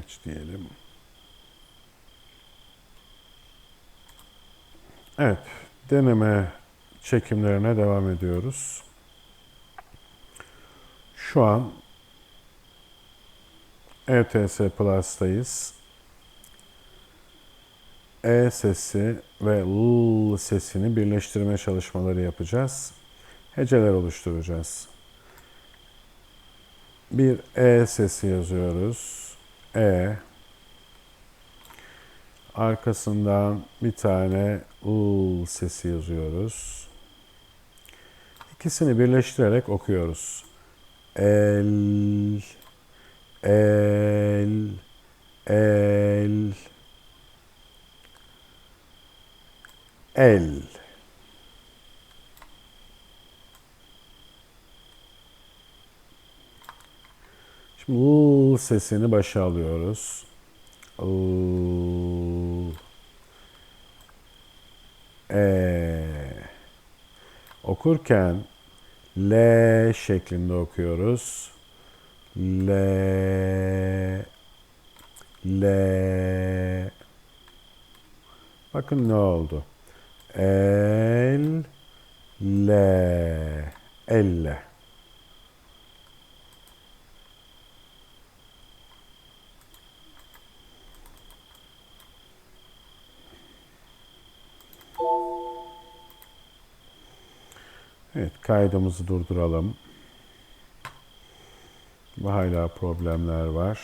Geç diyelim. Evet, deneme çekimlerine devam ediyoruz. Şu an ETS Plus'tayız. E sesi ve L sesini birleştirme çalışmaları yapacağız. Heceler oluşturacağız. Bir E sesi yazıyoruz. E. Arkasından bir tane L sesi yazıyoruz. İkisini birleştirerek okuyoruz. El, el, el, el. Sesini başa alıyoruz. L, e. Okurken L şeklinde okuyoruz. L, L. Bakın ne oldu? El, L, elle. Evet, kaydımızı durduralım. Ve hala problemler var.